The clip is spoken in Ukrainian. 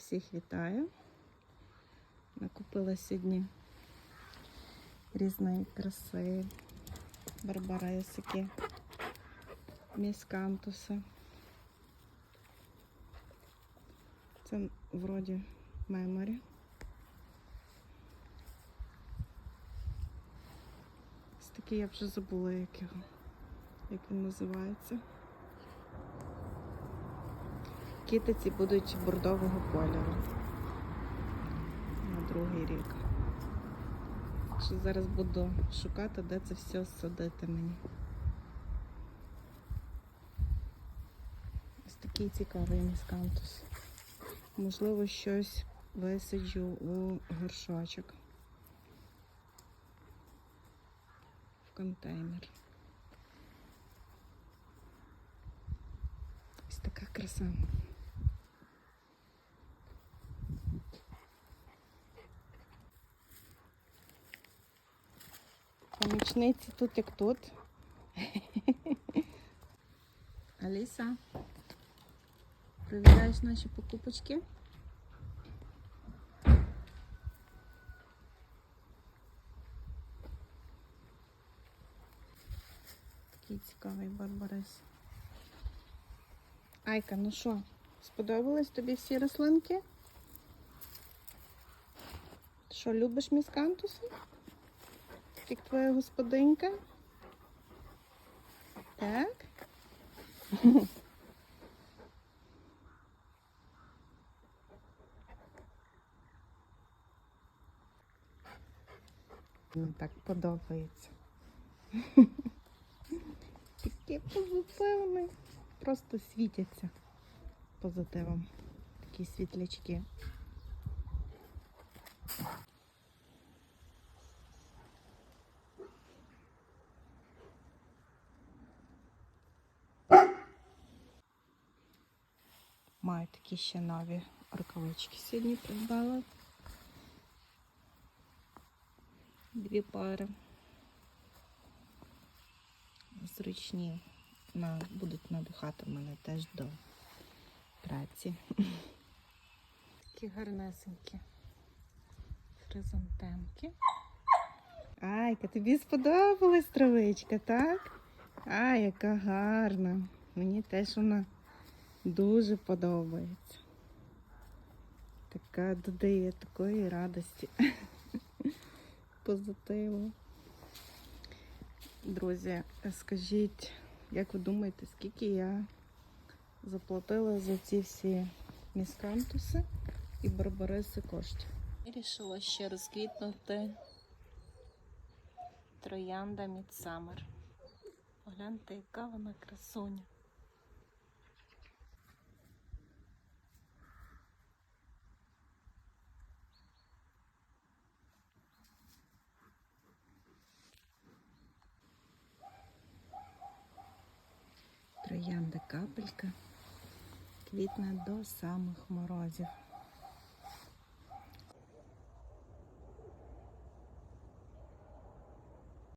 Всіх вітаю. Накупила сьогодні різної краси, барбарисики, міскантуси. Це вроді меморі. Ось такий я вже забула, як його, як він називається. Китиці будуть бордового кольору на другий рік. Що зараз буду шукати, де це все садити мені. Ось такий цікавий міскантус. Можливо, щось висаджу у горшочок. В контейнер. Ось така краса. Помічниці тут як тут. Аліса, перевіряєш наші покупочки? Такий цікавий барбарис. Айка, ну що, сподобались тобі всі рослинки? Що, любиш міскантуси? Як твоя господинька? Так? Мені так подобається. Такі позитивні. Просто світяться позитивом. Такі світлячки. Маю такі ще нові рукавички сьогодні придбала. Дві пари. Зручні на, будуть надихати мене теж до праці. Такі гарнесенькі хризантемки. Айка, тобі сподобалась травичка, так? Ай, яка гарна. Мені теж вона дуже подобається. Така додає такої радості, позитиву. Друзі, скажіть, як ви думаєте, скільки я заплатила за ці всі міскантуси і барбариси коштів? Вирішила ще розквітнути троянда Мідсамер. Погляньте, яка вона красуня. Троянда капелька квітне до самих морозів.